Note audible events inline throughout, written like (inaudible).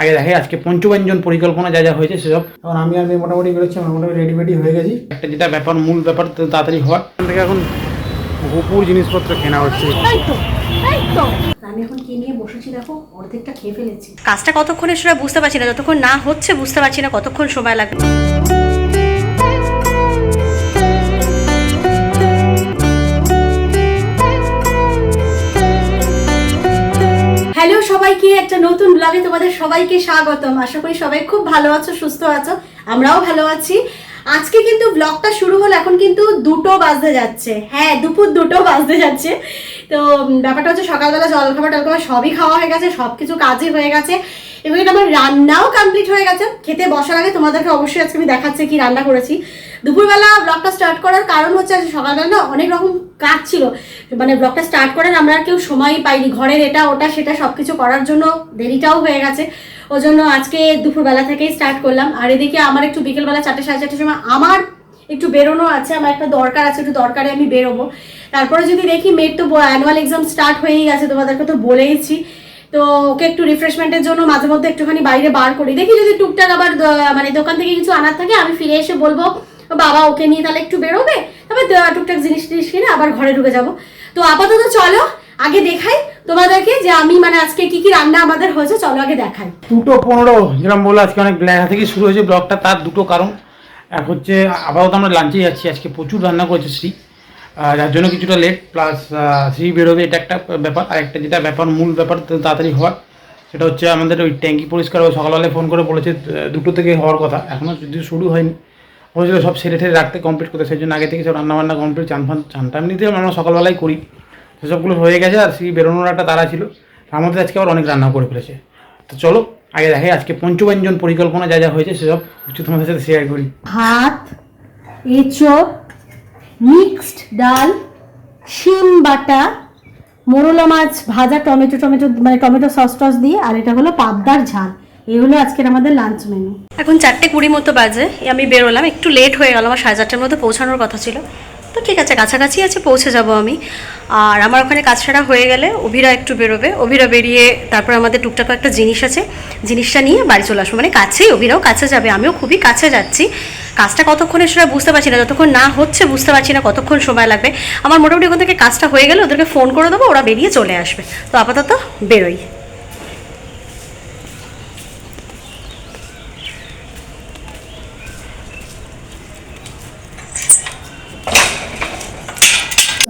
আগে দেখে আজকে পঞ্চব্যঞ্জন পরিকল্পনা যা যা হয়েছে সেসব। এখন আমি আর মোটামুটি বেরোচ্ছি আমার মোটামুটি রেডি রেডি হয়ে গেছি। একটা যেটা ব্যাপার মূল ব্যাপার তো তাড়াতাড়ি হওয়ার। এখান থেকে এখন গোপুর জিনিসপত্র কেনা হচ্ছে। তাই তো তাই তো আমি এখন কি নিয়ে বসেছি দেখো? অর্ধেকটা খেয়ে ফেলেছি। কাজটা কতক্ষণে সেটা বুঝতে পারছি না যতক্ষণ না হচ্ছে বুঝতে পারছি না কতক্ষণ সময় লাগবে। সবাইকে একটা নতুন ব্লগে তোমাদের সবাইকে স্বাগতম। আশা করি সবাই খুব ভালো আছো, সুস্থ আছো। আমরাও ভালো আছি। আজকে কিন্তু ব্লগটা শুরু হলো, এখন কিন্তু দুটো বাজতে যাচ্ছে। হ্যাঁ দুপুর দুটো বাজতে যাচ্ছে। তো ব্যাপারটা হচ্ছে সকালবেলা জলখাবার টলখাবার সবই খাওয়া হয়ে গেছে সব কিছু কাজই হয়ে গেছে। এবং এটা আমার রান্নাও কমপ্লিট হয়ে গেছে। খেতে বসার আগে তোমাদেরকে অবশ্যই আজকে আমি দেখাচ্ছি কি রান্না করেছি। দুপুরবেলা ব্লগটা স্টার্ট করার কারণ হচ্ছে আজকে সকালবেলা না অনেক রকম কাজ ছিল। মানে ব্লগটা স্টার্ট করার আমরা কেউ সময়ই পাইনি। ঘরের এটা, ওটা, সেটা সব কিছু করার জন্য দেরিটাও হয়ে গেছে। ওই জন্য আজকে দুপুরবেলা থেকেই স্টার্ট করলাম। আর এদিকে আমার একটু বিকেলবেলা চারটে, সাড়ে চারটের সময় আমার একটু বেরোনো আছে, আমার একটা দরকার আছে, একটু দরকারে আমি বেরোবো। তারপরে যদি দেখি মেয়ের তো অ্যানুয়াল এক্সাম স্টার্ট হয়েই গেছে, তোমাদেরকে তো বলেইছি। তো ওকে একটু রিফ্রেশমেন্টের জন্য মাঝে মধ্যে একটুখানি বাইরে বার করি। দেখি যদি টুকটাক আবার মানে দোকান থেকে কিছু আনার থাকে, আমি ফিরে এসে বলব বাবা, ওকে নিয়ে তাহলে একটু বেরোবে? তারপর টুকটাক জিনিস টিনিস কিনে আবার ঘরে ঢুকে যাব। তো আপাতত চলো, আগে দেখাই তোমাদেরকে যে আমি মানে আজকে কি কি রান্না আমাদের হয়েছে, চলো আগে দেখাই। দুটো পনেরো যেরকম বলল আজকে অনেক লেখা থেকে শুরু হয়েছে ব্লগটা, তার দুটো কারণ। এক হচ্ছে, আপাতত আমরা লাঞ্চে যাচ্ছি আজকে প্রচুর রান্না করেছে শ্রী। যার জন্য কিছুটা লেট প্লাস শ্রী বেরোবে, এটা একটা ব্যাপার। আর একটা যেটা ব্যাপার, মূল ব্যাপার তাড়াতাড়ি হওয়ার, সেটা হচ্ছে আমাদের ওই ট্যাঙ্কি পরিষ্কার সকালবেলায় ফোন করে বলেছে দুটো থেকে হওয়ার কথা। এখনও যদি শুরু হয়নি হয়েছিল সব সেরে ঠেরে রাখতে কমপ্লিট করতে, সেই জন্য আগে থেকে সব রান্নাবান্না কমপ্লিট চান ফান চানটা এমনিতে আমরা সকালবেলায় করি। সেসবগুলো হয়ে গেছে, আর সেই বেরোনোর একটা তারা ছিল। মধ্যে আজকে আবার অনেক রান্না করে ফেলেছে। তো চলো আগে দেখে আজকে পঞ্চব্যঞ্জন পরিকল্পনা যা যা হয়েছে সেসব কিছু তোমাদের সাথে শেয়ার করি। ভাত এঁচো মিক্সড ডাল শিম বাটা মোরলা মাছ ভাজা টমেটো টমেটো মানে টমেটো সস টস দিয়ে আর এটা হলো পাবদার ঝাল। এই হলো আজকের আমাদের লাঞ্চ মেনু এখন চারটে কুড়ি মতো বাজে আমি বেরোলাম একটু লেট হয়ে গেল আমার সাড়ে চারটের মধ্যে পৌঁছানোর কথা ছিল। তো ঠিক আছে, কাছাকাছি আছে, পৌঁছে যাব আমি। আর আমার ওখানে কাজ ছাড়া হয়ে গেলে অভিরা একটু বেরোবে। অভিরা বেরিয়ে তারপর আমাদের টুকটাক একটা জিনিস আছে। জিনিসটা নিয়ে বাড়ি চলে আসব। মানে কাছেই অভিরাও কাছে যাবে, আমিও খুবই কাছে যাচ্ছি। কাজটা কতক্ষণে সেটা বুঝতে পারছি না, যতক্ষণ না হচ্ছে বুঝতে পারছি না কতক্ষণ সময় লাগবে। আমার মোটামুটি ওখান থেকে কাজটা হয়ে গেলে ওদেরকে ফোন করে দেবো, ওরা বেরিয়ে চলে আসবে। তো আপাতত বেরোই।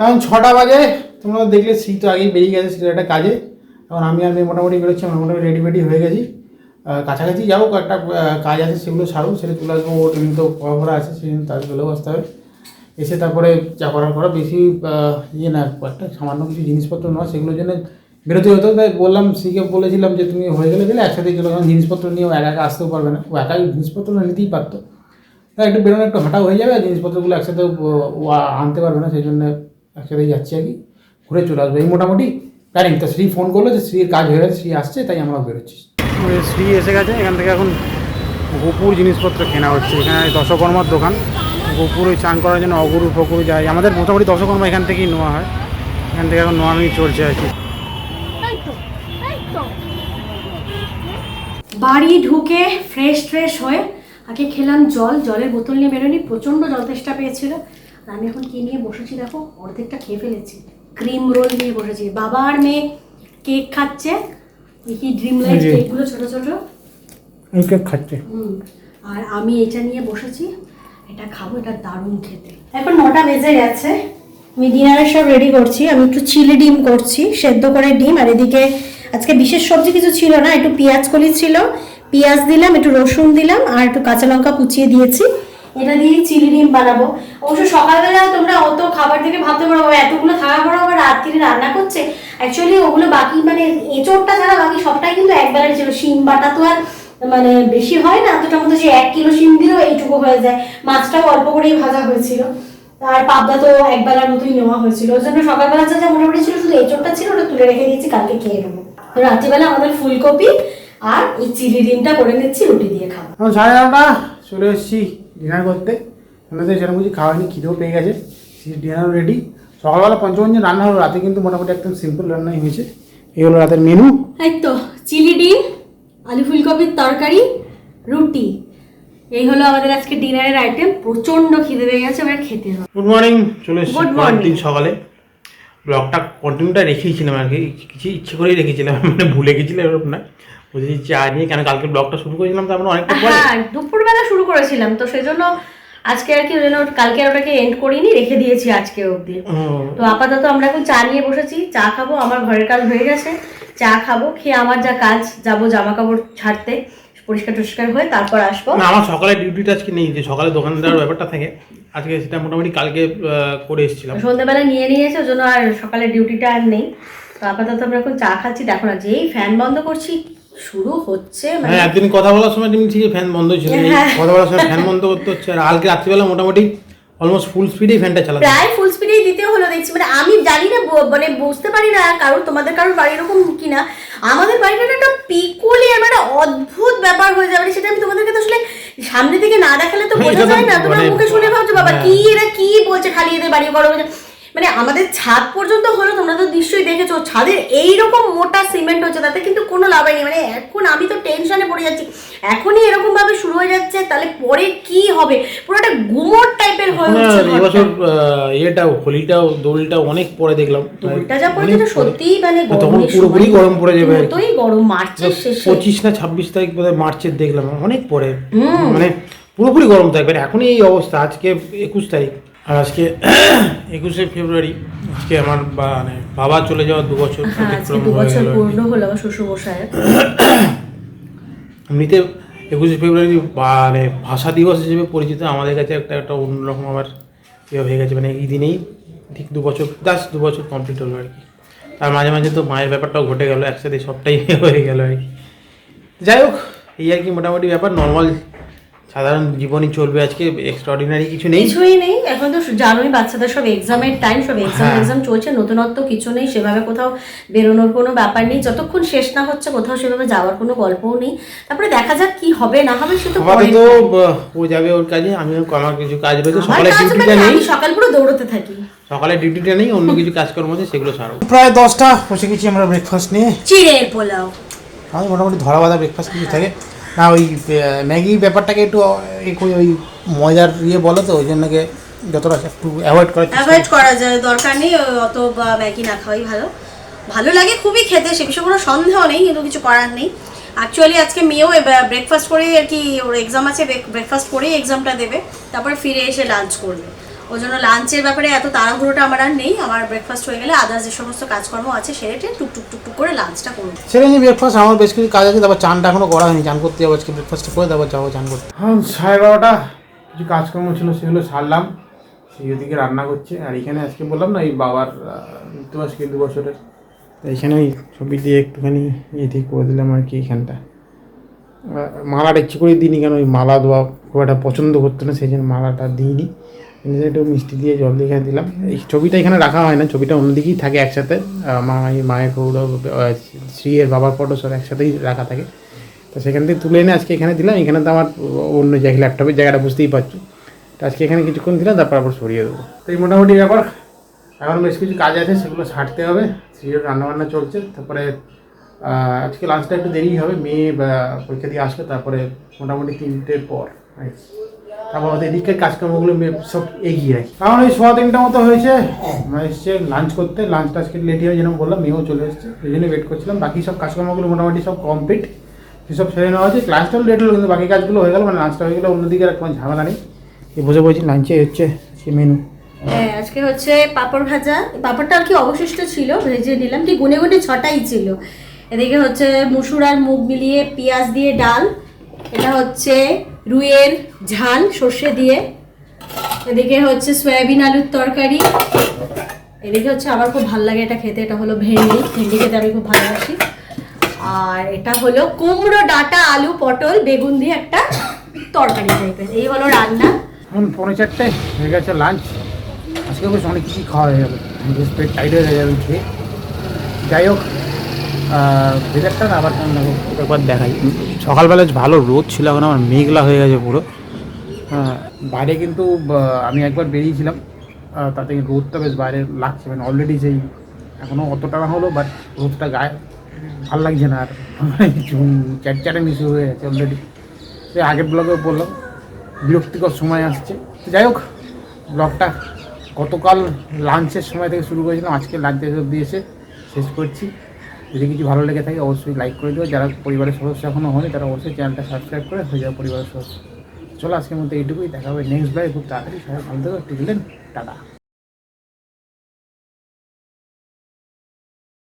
এখন ছটা বাজে, তোমরা দেখলে শ্রী তো আগেই বেরিয়ে গেছে শ্রীর একটা কাজে। এখন আমি আর মেয়ে মোটামুটি বেরোচ্ছি আমরা মোটামুটি রেডি রেডি হয়ে গেছি। কাছাকাছি যাব কয়েকটা কাজ আছে সেগুলো সারো, সেটা চলে আসব, ওর এমনি তো পড়া আছে, সেই জন্য তার চলেও আসতে হবে। এসে তারপরে যা করার করা, বেশি ইয়ে না একটা সামান্য কিছু জিনিসপত্র নয় সেগুলোর জন্য বেরোতে হতো, তাই বললাম সিকে বলেছিলাম যে তুমি হয়ে গেলে গেলে একসাথে চলে কারণ জিনিসপত্র নিয়ে ও একা একা আসতেও পারবে না, ও একাই জিনিসপত্র নিতেই পারতো। তাই একটু বেরোনো, একটু হাঁটা হয়ে যাবে, আর জিনিসপত্রগুলো একসাথে ও ও আনতে পারবে না, সেই জন্য একসাথেই যাচ্ছি আর কি। ঘুরে চলে আসব। এই মোটামুটি প্ল্যানিং। তো শ্রী ফোন করল যে শ্রীর কাজ হয়ে গেছে শ্রী আসছে তাই আমরা বেরোচ্ছি। শ্রী এসে গেছে এখান থেকে এখন গোপুর জিনিসপত্র কেনা হচ্ছে। এখানে দশকর্মার দোকান। গোপুর ওই চান করার জন্য অগুরু ফগুরু যায় আমাদের মোটামুটি দশকর্মা এখান থেকেই নেওয়া হয়। এখান থেকে এখন নোয়ানি চলছে আর কি। তাই তো বাড়ি ঢুকে ফ্রেশ ফ্রেশ হয়ে আগে খেলাম জল। জলের বোতল নিয়ে বেরোনি প্রচণ্ড জল তেষ্টা পেয়েছিল। আমি এখন কি নিয়ে বসেছি দেখো? অর্ধেকটা খেয়ে ফেলেছি। ক্রিম রোল নিয়ে বসেছি। বাবা আর মেয়ে কেক খাচ্ছে। কি ড্রিম লাইট কেকগুলো ছোট ছোট। এই কেক খাচ্ছে। হুম। আর আমি এটা নিয়ে বসেছি। এটা খাব এটা দারুণ খেতে। এখন নটা বেজে গেছে। আমি ডিনারের সব রেডি করছি। আমি একটু চিলি ডিম করছি সেদ্ধ করে ডিম। আর এদিকে আজকে বিশেষ সবজি কিছু ছিল না একটু পেঁয়াজ কলি ছিল। পেঁয়াজ দিলাম একটু রসুন দিলাম আর একটু কাঁচা লঙ্কা কুচিয়ে দিয়েছি। এটা দিয়ে চিলি ডিম বানাবো। অবশ্য সকালবেলা তোমরা অত খাবার থেকে ভাবতে পারো এতগুলো থাকা পরেও আবার রাত্রি রান্না করছে। অ্যাকচুয়ালি ওগুলো বাকি মানে এঁচোড়টা ছাড়া বাকি সবটাই কিন্তু একবারে ছিল। শিম বাটা তো আর মানে বেশি হয় না দুটার মধ্যে যে এক কিলো শিম দিলেও এইটুকু হয়ে যায়। মাছটাও অল্প করেই ভাজা হয়েছিল। আর পাবদা তো একবেলার মতোই নেওয়া হয়েছিল। ওই জন্য সকালবেলা যা যা মোটামুটি ছিল, শুধু এঁচোড়টা ছিল, ওটা তুলে রেখে দিয়েছি, কালকে খেয়ে নেব। রাত্রিবেলা আমাদের ফুলকপি আর এই চিলি ডিমটা করে নিচ্ছি, রুটি দিয়ে খাব। চলে এসেছি। ডিনার করতে। আমাদের সেরকম কিছু খাওয়া হয়নি খিদেও পেয়ে গেছে। ডিনার রেডি সকালবেলা পঞ্চমঞ্জন রান্না হলো রাতে কিন্তু মোটামুটি একদম সিম্পল রান্নাই হয়েছে। এই হলো রাতের মেনু এই তো চিলি ডিম আলু ফুলকপির তরকারি রুটি। এই হলো আমাদের আজকে ডিনারের আইটেম প্রচণ্ড খিদে পেয়ে গেছে এবার খেতে হবে। গুড মর্নিং চলে এসেছি Good পরের সকালে। ব্লগটা কন্টিনিউটা রেখেছিলাম আর কি কিছু ইচ্ছে করেই রেখেছিলাম মানে ভুলে গেছিলাম এরকম না বুঝেছি চা নিয়ে কেন কালকে ব্লগটা শুরু করেছিলাম তারপরে অনেকটা হ্যাঁ দুপুরবেলা শুরু করেছিলাম তো সেই জন্য আজকে আর কি ওই জন্য কালকে আর ওটাকে এন্ড করিনি রেখে দিয়েছি আজকে অবধি। তো আপাতত আমরা এখন চা নিয়ে বসেছি চা খাব আমার ঘরের কাজ হয়ে গেছে চা খাব খেয়ে আমার যা কাজ যাব জামা কাপড় ছাড়তে পরিষ্কার টরিষ্কার হয়ে তারপর আসব। না আমার সকালে ডিউটিটা আজকে নেই যে সকালে দোকান দেওয়ার ব্যাপারটা থাকে আজকে সেটা মোটামুটি কালকে করে এসেছিলাম। সন্ধ্যাবেলা নিয়ে নিয়েছে ওই জন্য আর সকালে ডিউটিটা আর নেই। তো আপাতত আমরা এখন চা খাচ্ছি দেখো না যেই ফ্যান বন্ধ করছি শুরু হচ্ছে মানে হ্যাঁ একদিন কথা বলার সময় তুমি ঠিক ফ্যান বন্ধ ছিল হ্যাঁ। কথা বলার সময় ফ্যান বন্ধ করতে হচ্ছে আর কালকে রাত্রিবেলা মোটামুটি অলমোস্ট ফুল স্পিডেই ফ্যানটা চালাতে প্রায় ফুল স্পিডেই দিতে হলো দেখছি মানে আমি জানি না মানে বুঝতে পারি না কারোর তোমাদের কারোর বাড়ি এরকম কিনা আমাদের বাড়িটা একটা পিকুলিয়ার মানে অদ্ভুত ব্যাপার হয়ে যাবে সেটা আমি তোমাদেরকে তো আসলে সামনে থেকে না দেখালে তো হ্যাঁ, বোঝা যায় না তোমরা মানে- মুখে শুনে ভাবছ বাবা হ্যাঁ। কি এরা কি বলছে খালি এদের বাড়ি করো বলছে। মানে আমাদের ছাদ পর্যন্ত হলো তোমরা তো নিশ্চয়ই দেখেছ ছাদের এইরকম মোটা সিমেন্ট হচ্ছে তাতে কিন্তু কোনো লাভ নেই মানে এখন আমি তো টেনশনে পড়ে যাচ্ছি এখনই এরকম ভাবে শুরু হয়ে যাচ্ছে তাহলে পরে কি হবে? পুরো একটা গুমোট টাইপের হয়ে উঠছে ইয়েটাও হোলিটাও দোলটাও অনেক পরে দেখলাম। দোলটা যা পড়েছে অনেক এটা সত্যিই মানে তখন পুরোপুরি গরম পড়ে যাবে কি। গরম মার্চের শেষে। পঁচিশ না ছাব্বিশ তারিখ বোধহয় মার্চের দেখলাম অনেক পরে। মানে পুরোপুরি গরম থাকবে আর এখনই এই অবস্থা আজকে একুশ তারিখ। আর আজকে একুশে ফেব্রুয়ারি আজকে আমার বা- মানে বাবা চলে যাওয়ার দু বছর হ্যাঁ দু বছর পূর্ণ হলো আমার শ্বশুর এমনিতে একুশে ফেব্রুয়ারি মানে ভাষা দিবস হিসেবে পরিচিত আমাদের কাছে একটা একটা অন্যরকম আবার ইয়ে হয়ে গেছে মানে এই দিনেই ঠিক দু বছর জাস্ট দু বছর কমপ্লিট হলো আর কি। তার মাঝে মাঝে তো মায়ের ব্যাপারটাও ঘটে গেল একসাথে সবটাই (laughs) হয়ে গেল আর কি। যাই হোক এই আর কি মোটামুটি ব্যাপার নর্মাল সাধারণ জীবনই চলবে আজকে এক্সট্রাঅর্ডিনারি কিছু নেই। কিছুই নেই এখন তো জানোই বাচ্চাদের সব এক্সামের টাইম সব এক্সাম হ্যাঁ। এক্সাম চলছে নতুনত্ব কিছু নেই সেভাবে কোথাও বেরোনোর কোনো ব্যাপার নেই যতক্ষণ শেষ না হচ্ছে কোথাও সেভাবে যাওয়ার কোনো গল্পও নেই। তারপরে দেখা যাক কি হবে না হবে সে তো পরে আপাতত ও যাবে ওর কাজে আমিও আমার কিছু কাজ রয়েছে সকালে ডিউটিটা নেই। সকাল পুরো দৌড়তে থাকি। সকালে ডিউটিটা নেই অন্য কিছু কাজকর্ম আছে সেগুলো সারো প্রায় দশটা বসে গেছি আমরা ব্রেকফাস্ট নিয়ে। চিড়ের পোলাও। আমাদের মোটামুটি ধরা বাঁধা ব্রেকফাস্ট কিছু থাকে। না ওই ম্যাগি ব্যাপারটাকে একটু ওই মজার ইয়ে বলো তো ওই জন্যকে যতটা একটু অ্যাভয়েড চেষ্টা অ্যাভয়েড করা। যায় দরকার নেই অত বা ম্যাগি না খাওয়াই ভালো। ভালো লাগে খুবই খেতে সে বিষয়ে কোনো সন্দেহ নেই কিন্তু কিছু করার নেই। অ্যাকচুয়ালি আজকে মেয়েও ব্রেকফাস্ট করেই আর কি ওর এক্সাম আছে ব্রেকফাস্ট করেই এক্সামটা দেবে তারপরে ফিরে এসে লাঞ্চ করবে। ওই জন্য লাঞ্চের ব্যাপারে এত তাড়াহুড়োটা আমার আর নেই। আমার ব্রেকফাস্ট হয়ে গেলে আদার্স যে সমস্ত কাজকর্ম আছে সেরেটে টুকটুক টুকটুক করে লাঞ্চটা করব সেটা নিয়ে ব্রেকফাস্ট আমার বেশ কিছু কাজ আছে তারপর চানটা এখনও করা হয়নি। চান করতে যাব আজকে ব্রেকফাস্ট করে তারপর যাব চান করতে। হ্যাঁ সাড়ে বারোটা কিছু কাজকর্ম ছিল সেগুলো সারলাম। সেই ওদিকে রান্না করছে। আর এখানে আজকে বললাম না এই বাবার মৃত্যুবার্ষিকী দু বছরের। তো এইখানে ওই ছবি দিয়ে একটুখানি ইয়ে ঠিক করে দিলাম আর কি এখানটা। মালাটা ইচ্ছে করে দিইনি কেন ওই মালা দেওয়া খুব একটা পছন্দ করতো না সেই জন্য মালাটা দিইনি। একটু মিষ্টি দিয়ে জল দিয়ে দিলাম। এই ছবিটা এখানে রাখা হয় না ছবিটা অন্যদিকেই থাকে একসাথে। মা মায়ের গৌরব আহ, শ্রীয়ের বাবার ফটো সব একসাথেই রাখা থাকে। তো সেখান থেকে তুলে এনে আজকে এখানে দিলাম। এখানে তো আমার অন্য জায়গায় ল্যাপটপের জায়গাটা বুঝতেই পারছ। তো আজকে এখানে কিছুক্ষণ দিলাম তারপর আবার সরিয়ে দেবো। তো এই মোটামুটি ব্যাপার এখন বেশ কিছু কাজ আছে সেগুলো সারতে হবে। শ্রীয়ের রান্নাবান্না চলছে তারপরে আজকে লাঞ্চটা একটু দেরি হবে। মেয়ে পরীক্ষা দিয়ে আসবে তারপরে মোটামুটি তিনটের পর। তারপর আমাদের এদিকের কাজকর্মগুলো মে- সব এগিয়ে রাখি কারণ ওই সোয়া তিনটা মতো হয়েছে। মানে এসছে লাঞ্চ করতে। লাঞ্চটা আজকে লেটই হয় যেরকম বললাম মেয়েও চলে এসছে। এই জন্য ওয়েট করছিলাম। বাকি সব কাজকর্মগুলো মোটামুটি সব কমপ্লিট সেসব সেরে নেওয়া হয়েছে। ক্লাসটাও লেট হলো কিন্তু বাকি কাজগুলো হয়ে গেল। মানে লাঞ্চটা হয়ে গেলে অন্যদিকে আর কোনো ঝামেলা নেই। এই বসে বলছি লাঞ্চে হচ্ছে সে মেনু হ্যাঁ আজকে হচ্ছে পাঁপড় ভাজা। পাঁপড়টা আর কি অবশিষ্ট ছিল ভেজে নিলাম। ঠিক গুনে গুনে ছটাই ছিল। এদিকে হচ্ছে মুসুর আর মুগ মিলিয়ে পেঁয়াজ দিয়ে ডাল। এটা হচ্ছে রুইয়ের ঝাল সর্ষে দিয়ে। এদিকে হচ্ছে সয়াবিন আলুর তরকারি। এদিকে হচ্ছে আমার খুব ভালো লাগে এটা খেতে এটা হলো ভেন্ডি। ভেন্ডি খেতে আমি খুব ভালোবাসি। আর এটা হলো কুমড়ো ডাঁটা আলু পটল বেগুন দিয়ে একটা তরকারি টাইপের এই হলো রান্না। এখন পৌনে চারটে হয়ে গেছে লাঞ্চ আজকে বেশ অনেক কিছুই খাওয়া হয়ে যাবে। বেশ পেট টাইট হয়ে যাবে খেয়ে। যাই হোক ভেদারটা না আবার কেমন একবার দেখাই। সকালবেলা ভালো রোদ ছিল এখন আমার মেঘলা হয়ে গেছে পুরো। হ্যাঁ, বাইরে কিন্তু আমি একবার বেরিয়েছিলাম তাতে রোদটা বেশ বাইরে লাগছে মানে অলরেডি সেই এখনও অতটা না হলো বাট রোদটা গায়ে ভালো লাগছে না আর চ্যাটচ্যাটে মিশে হয়ে গেছে অলরেডি সে আগের ব্লগেও বললাম বিরক্তিকর সময় আসছে। যাই হোক ব্লগটা গতকাল লাঞ্চের সময় থেকে শুরু করেছিলাম আজকে লাঞ্চের এসে শেষ করছি। যদি কিছু ভালো লেগে থাকে, অবশ্যই লাইক করে দিও। যারা পরিবারের সদস্য এখনও হয়নি, তারা অবশ্যই চ্যানেলটা সাবস্ক্রাইব করে হয়ে যাবে পরিবারের সদস্য। চলো আজকের মধ্যে এইটুকুই। দেখা হবে নেক্সট ব্লগে খুব তাড়াতাড়ি সবাই ভালো থাকবে টাটা।